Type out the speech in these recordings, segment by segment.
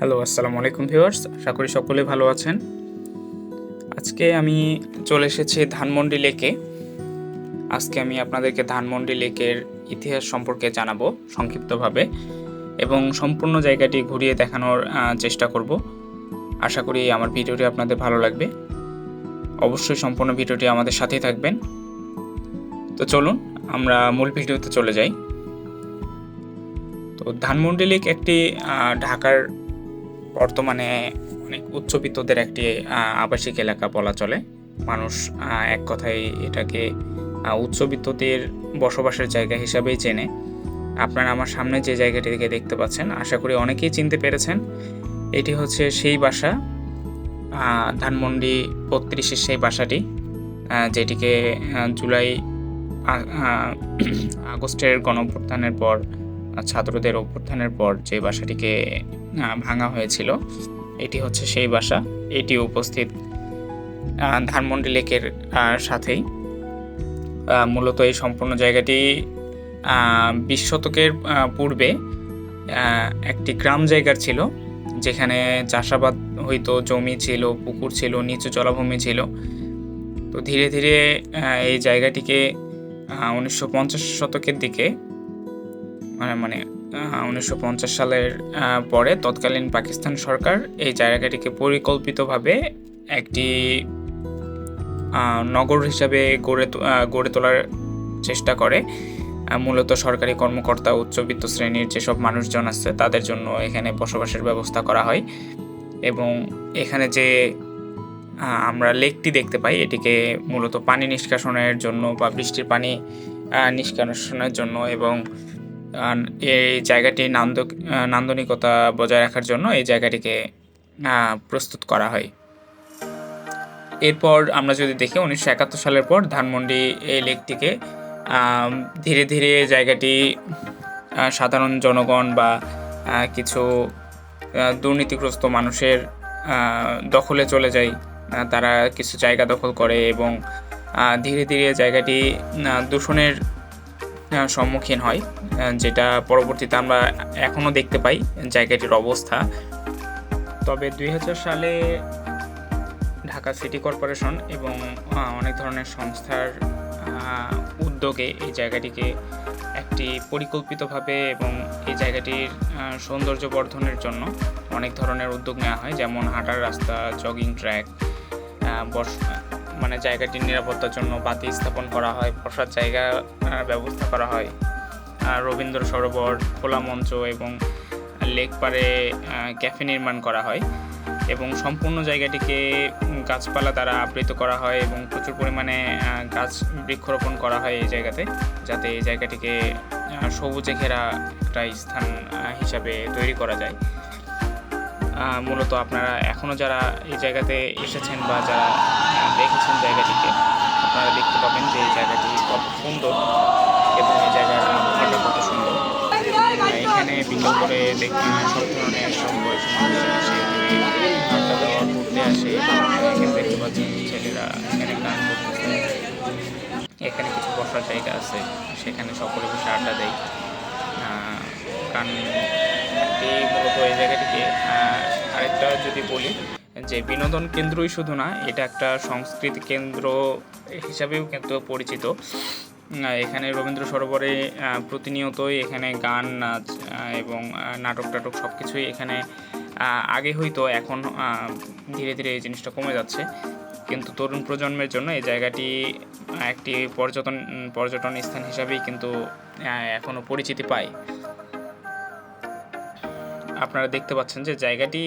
Hello আসসালামু আলাইকুম viewers, আশা করি সকলে ভালো আছেন। আজকে আমি চলে এসেছি ধানমন্ডি লেকে। আজকে আমি আপনাদেরকে ধানমন্ডি লেকের ইতিহাস সম্পর্কে জানাব সংক্ষিপ্তভাবে এবং সম্পূর্ণ জায়গাটি ঘুরিয়ে দেখানোর চেষ্টা করব। আশা করি আমার ভিডিওটি আপনাদের ভালো লাগবে। অবশ্যই সম্পূর্ণ ভিডিওটি আমাদের সাথেই থাকবেন। তো চলুন, আমরা মূল ভিডিওতে চলে যাই। তো ধানমন্ডি লেক একটি ঢাকার বর্তমানে অনেক উচ্চবিত্তদের একটি আবাসিক এলাকা বলা চলে। মানুষ এক কথায় এটাকে উচ্চবিত্তদের বসবাসের জায়গা হিসাবেই চেনে। আপনারা আমার সামনে যে জায়গাটিকে দেখতে পাচ্ছেন, আশা করি অনেকেই চিনতে পেরেছেন। এটি হচ্ছে সেই বাসা ধানমন্ডি বত্রিশের সেই বাসাটি যেটিকে জুলাই আগস্টের গণঅভ্যুত্থানের পর ছাত্রদের অভ্যুত্থানের পর যে বাসাটিকে ভাঙা হয়েছিল, এটি হচ্ছে সেই বাসা। এটি উপস্থিত ধানমন্ডি লেকের সাথেই। মূলত এই সম্পূর্ণ জায়গাটি বিশ শতকের পূর্বে একটি গ্রাম জায়গার ছিল, যেখানে চাষাবাদ হইতো, জমি ছিল, পুকুর ছিল, নিচু জলাভূমি ছিল। তো ধীরে ধীরে এই জায়গাটিকে উনিশশো পঞ্চাশ শতকের দিকে মানে মানে উনিশশো পঞ্চাশ সালের পরে তৎকালীন পাকিস্তান সরকার এই জায়গাটিকে পরিকল্পিতভাবে একটি নগর হিসাবে গড়ে গড়ে তোলার চেষ্টা করে। মূলত সরকারি কর্মকর্তা, উচ্চবিত্ত শ্রেণির যেসব মানুষজন আছে, তাদের জন্য এখানে বসবাসের ব্যবস্থা করা হয়। এবং এখানে যে আমরা লেকটি দেখতে পাই, এটিকে মূলত পানি নিষ্কাশনের জন্য বা বৃষ্টির পানি নিষ্কাশনের জন্য এবং এই জায়গাটি নান্দ নান্দনিকতা বজায় রাখার জন্য এই জায়গাটিকে প্রস্তুত করা হয়। এরপর আমরা যদি দেখি, উনিশশো একাত্তর সালের পর ধানমন্ডি এই লেকটিকে ধীরে ধীরে জায়গাটি সাধারণ জনগণ বা কিছু দুর্নীতিগ্রস্ত মানুষের দখলে চলে যায়। তারা কিছু জায়গা দখল করে এবং ধীরে ধীরে জায়গাটি দূষণের সম্মুখীন হয় যেটা পরবর্তীতে আমরা এখনও দেখতে পাই জায়গাটির অবস্থা। তবে দুই হাজার সালে ঢাকা সিটি কর্পোরেশন এবং অনেক ধরনের সংস্থার উদ্যোগে এই জায়গাটিকে একটি পরিকল্পিতভাবে এবং এই জায়গাটির সৌন্দর্য বর্ধনের জন্য অনেক ধরনের উদ্যোগ নেওয়া হয়, যেমন হাঁটার রাস্তা জগিং ট্র্যাক বস মানে জায়গাটির নিরাপত্তার জন্য বাতি স্থাপন করা হয়, বসার জায়গা ব্যবস্থা করা হয়। রবীন্দ্র সরোবর, খোলা মঞ্চ এবং লেক পারে ক্যাফে নির্মাণ করা হয় এবং সম্পূর্ণ জায়গাটিকে গাছপালা দ্বারা আবৃত করা হয় এবং প্রচুর পরিমাণে গাছ বৃক্ষরোপণ করা হয় এই জায়গাতে, যাতে এই জায়গাটিকে সবুজে ঘেরা একটা স্থান হিসাবে তৈরি করা যায়। মূলত আপনারা এখনও যারা এই জায়গাতে এসেছেন বা যারা দেখেছেন জায়গাটিকে, আপনারা দেখতে পাবেন যে এই জায়গাটি কত সুন্দর এবং এই জায়গার আবহাওয়াটা কত সুন্দর। এখানে বিকেল করে দেখতে সব ধরনের সব বয়সী মানুষ দেওয়া, ঘুরতে আসে। এখানে দেখতে পাচ্ছেন ছেলেরা এখানে গান এখানে কিছু বসার জায়গা আছে, সেখানে সকলে বসে আড্ডা দেয়। গান মূলত এই যদি বলি, যে বিনোদন কেন্দ্রই শুধু না, এটা একটা সংস্কৃতি কেন্দ্র হিসাবেও কিন্তু পরিচিত। এখানে রবীন্দ্র সরোবরে প্রতিনিয়তই এখানে গান, নাচ এবং নাটক টাটক সব কিছুই এখানে আগে হইতো, এখন ধীরে ধীরে এই জিনিসটা কমে যাচ্ছে। কিন্তু তরুণ প্রজন্মের জন্য এই জায়গাটি একটি পর্যটন পর্যটন স্থান হিসাবেই কিন্তু এখনও পরিচিতি পায়। আপনারা দেখতে পাচ্ছেন যে জায়গাটি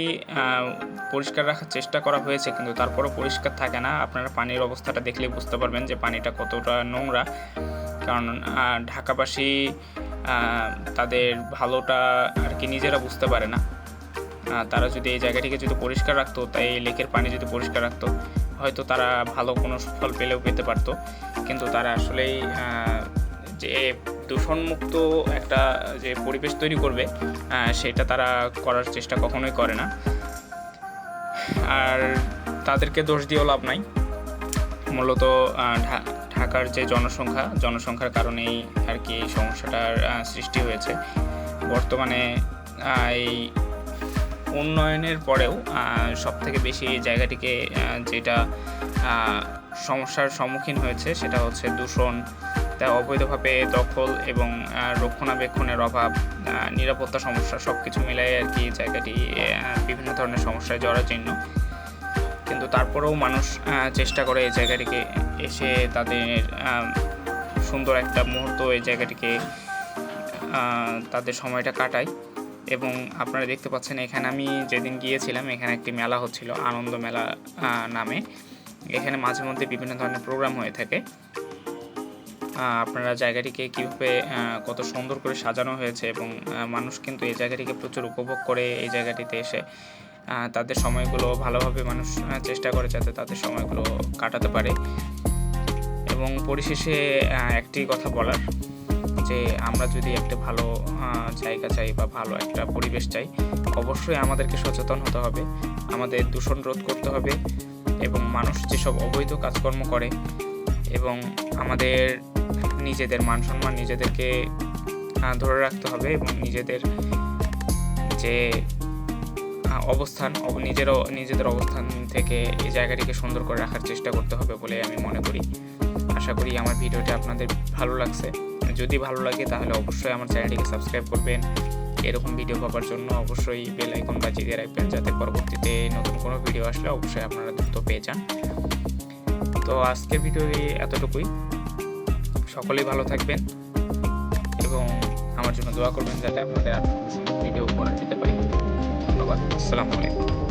পরিষ্কার রাখার চেষ্টা করা হয়েছে, কিন্তু তারপরও পরিষ্কার থাকে না। আপনারা পানির অবস্থাটা দেখলে বুঝতে পারবেন যে পানিটা কতটা নোংরা। কারণ ঢাকাবাসী তাদের ভালোটা আর কি নিজেরা বুঝতে পারে না। তারা যদি এই জায়গাটিকে যদি পরিষ্কার রাখতো, তাই এই লেকের পানি যদি পরিষ্কার রাখতো, হয়তো তারা ভালো কোনো ফল পেলেও পেতে পারতো। কিন্তু তারা আসলেই যে দূষণমুক্ত একটা যে পরিবেশ তৈরি করবে সেটা তারা করার চেষ্টা কখনোই করে না। আর তাদেরকে দোষ দিয়েও লাভ নাই। মূলত ঢাকার যে জনসংখ্যা, জনসংখ্যার কারণেই আর কি এই সমস্যাটার সৃষ্টি হয়েছে। বর্তমানে এই উন্নয়নের পরেও সব থেকে বেশি জায়গাটিকে যেটা সমস্যার সম্মুখীন হয়েছে, সেটা হচ্ছে দূষণ তা অবৈধভাবে দখল এবং রক্ষণাবেক্ষণের অভাব নিরাপত্তা সমস্যা সব কিছু মিলাই আর কি জায়গাটি বিভিন্ন ধরনের সমস্যায় জরাজীর্ণ। কিন্তু তারপরেও মানুষ চেষ্টা করে এই জায়গাটিকে এসে তাদের সুন্দর একটা মুহূর্ত এই জায়গাটিকে তাদের সময়টা কাটায়। এবং আপনারা দেখতে পাচ্ছেন, এখানে আমি যেদিন গিয়েছিলাম, এখানে একটি মেলা হচ্ছিল, আনন্দ মেলা নামে। এখানে মাঝে মধ্যে বিভিন্ন ধরনের প্রোগ্রাম হয়ে থাকে। আপনারা জায়গাটিকে কীভাবে কত সুন্দর করে সাজানো হয়েছে এবং মানুষ কিন্তু এই জায়গাটিকে প্রচুর উপভোগ করে এই জায়গাটিতে এসে তাদের সময়গুলো ভালোভাবে মানুষ চেষ্টা করে যাতে তাদের সময়গুলো কাটাতে পারে। এবং পরিশেষে একটি কথা বলার, যে আমরা যদি একটা ভালো জায়গা চাই বা ভালো একটা পরিবেশ চাই, অবশ্যই আমাদেরকে সচেতন হতে হবে, আমাদের দূষণ রোধ করতে হবে এবং মানুষ যেসব অবৈধ কাজকর্ম করে এবং আমাদের নিজেদের মান সম্মান নিজেদেরকে ধরে রাখতে হবে এবং নিজেদের যে অবস্থান নিজেরও, নিজেদের অবস্থান থেকে এই জায়গাটিকে সুন্দর করে রাখার চেষ্টা করতে হবে বলে আমি মনে করি। আশা করি আমার ভিডিওটা আপনাদের ভালো লাগছে। যদি ভালো লাগে তাহলে অবশ্যই আমার চ্যানেলটিকে সাবস্ক্রাইব করবেন। এরকম ভিডিও পাওয়ার জন্য অবশ্যই বেল আইকন বাজিয়ে দিয়ে রাখবেন যাতে পরবর্তীতে নতুন কোনো ভিডিও আসলে অবশ্যই আপনারা দ্রুত পেয়ে যান। তো আজকের ভিডিও এতটুকুই। সকলেই ভালো থাকবেন এবং আমার জন্য দোয়া করবেন যাতে আপনাদের ভিডিও করে যেতে পারি। ধন্যবাদ। আসসালামু আলাইকুম।